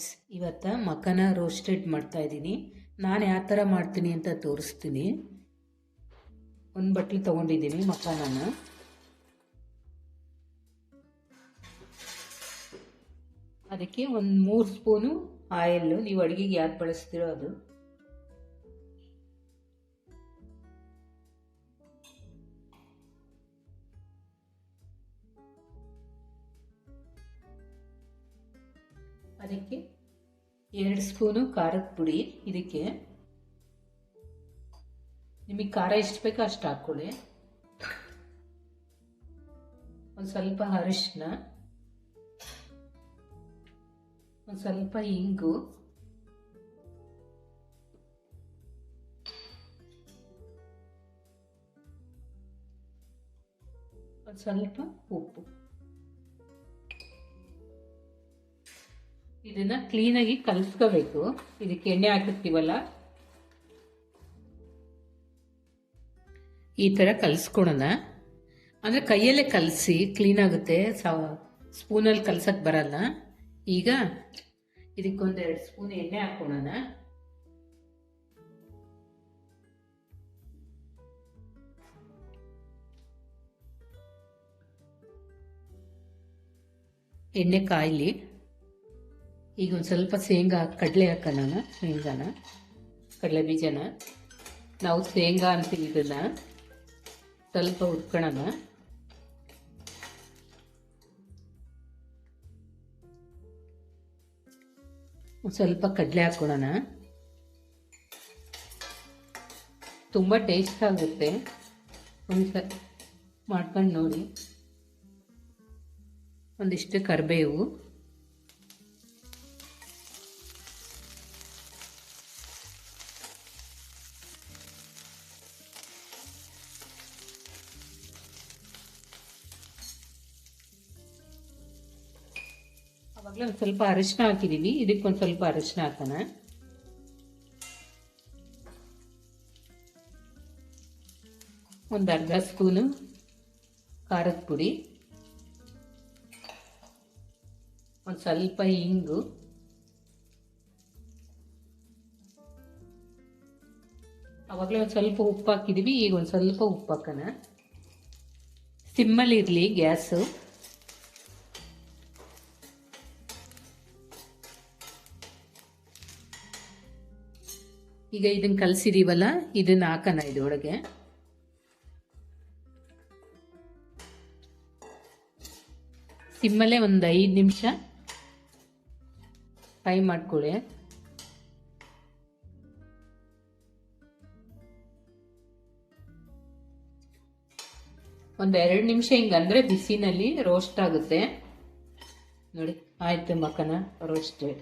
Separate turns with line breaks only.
Friends ಇವತ್ತು ಮಕ್ಕನ roasted ಮಾಡ್ತಾ ಇದ್ದೀನಿ. ನಾನು ಯಾವ ಥರ ಮಾಡ್ತೀನಿ ಅಂತ ತೋರಿಸ್ತೀನಿ. ಒಂದು ಬಟ್ಲು ತೊಗೊಂಡಿದ್ದೀನಿ ಮಕ್ಕನ ಅದಕ್ಕೆ ಒಂದು ಮೂರು ಸ್ಪೂನು ಆಯಿಲ್ಲು. ನೀವು ಅಡುಗೆಗೆ ಯಾವ್ದು ಬಳಸ್ತೀರೋ ಅದು. ಅದಕ್ಕೆ ಎರಡು ಸ್ಪೂನು ಖಾರದ ಪುಡಿ ಇದಕ್ಕೆ. ನಿಮಗೆ ಖಾರ ಎಷ್ಟು ಬೇಕೋ ಅಷ್ಟು ಹಾಕ್ಕೊಳ್ಳಿ. ಒಂದು ಸ್ವಲ್ಪ ಅರಿಶಿನ. ಒಂದು ಸ್ವಲ್ಪ ಇಂಗು. ಒಂದು ಸ್ವಲ್ಪ ಉಪ್ಪು. ಇದನ್ನ ಕ್ಲೀನಾಗಿ ಕಲಿಸ್ಕೋಬೇಕು. ಇದಕ್ಕೆ ಎಣ್ಣೆ ಹಾಕಿರ್ತೀವಲ್ಲ ಈ ಥರ ಕಲಿಸ್ಕೊಳೋಣ ಅಂದರೆ ಕೈಯಲ್ಲೇ ಕಲಸಿ ಕ್ಲೀನ್ ಆಗುತ್ತೆ. ಸ್ಪೂನಲ್ಲಿ ಕಲ್ಸಕ್ಕೆ ಬರಲ್ಲ. ಈಗ ಇದಕ್ಕೊಂದು ಎರಡು ಸ್ಪೂನ್ ಎಣ್ಣೆ ಹಾಕೋಣ ಎಣ್ಣೆ ಕಾಯಿಲಿ ಈಗ ಒಂದು ಸ್ವಲ್ಪ ಶೇಂಗಾ, ಕಡಲೆ ಹಾಕೋಣ ಶೇಂಗಾನ, ಕಡಲೆ ಬೀಜನ. ನಾವು ಶೇಂಗಾ ಅಂತೀವಿ ಇದನ್ನು. ಸ್ವಲ್ಪ ಒಂದು ಸ್ವಲ್ಪ ಕಡಲೆ ಹಾಕ್ಕೊಳ್ಳೋಣ ತುಂಬ ಟೇಸ್ಟ್ ಆಗುತ್ತೆ. ಒಂದು ಮಾಡ್ಕೊಂಡು ನೋಡಿ. ಒಂದಿಷ್ಟು ಕರಿಬೇವು. ಅವಾಗಲೇ ಒಂದು ಸ್ವಲ್ಪ ಅರಿಶಿನ ಹಾಕಿದ್ದೀವಿ ಇದಕ್ಕೊಂದು ಸ್ವಲ್ಪ ಅರಿಶಿನ ಹಾಕೋಣ. ಒಂದು ಅರ್ಧ ಸ್ಪೂನು ಖಾರದ ಪುಡಿ. ಒಂದು ಸ್ವಲ್ಪ ಇಂಗು. ಅವಾಗಲೇ ಒಂದು ಸ್ವಲ್ಪ ಉಪ್ಪು ಹಾಕಿದ್ದೀವಿ ಈಗ ಒಂದು ಸ್ವಲ್ಪ ಉಪ್ಪು ಹಾಕೋಣ. ಸಿಮ್ಮಲ್ಲಿ ಇರಲಿ ಗ್ಯಾಸು. ಈಗ ಇದನ್ನ ಕಲಸಿದೀವಲ್ಲ? ಇದನ್ನ ಹಾಕೋಣ ಇದೊಳಗೆ ಸಿಮ್ಮಲ್ಲೇ ಒಂದು ಐದು ನಿಮಿಷ ಫ್ರೈ ಮಾಡ್ಕೊಳ್ಳಿ ಒಂದು ಎರಡು ನಿಮಿಷ ಹಿಂಗಂದ್ರೆ ಬಿಸಿನಲ್ಲಿ ರೋಸ್ಟ್ ಆಗುತ್ತೆ. ನೋಡಿ, ಆಯಿತು ಮಕ್ಕನ ರೋಸ್ಟೆಡ್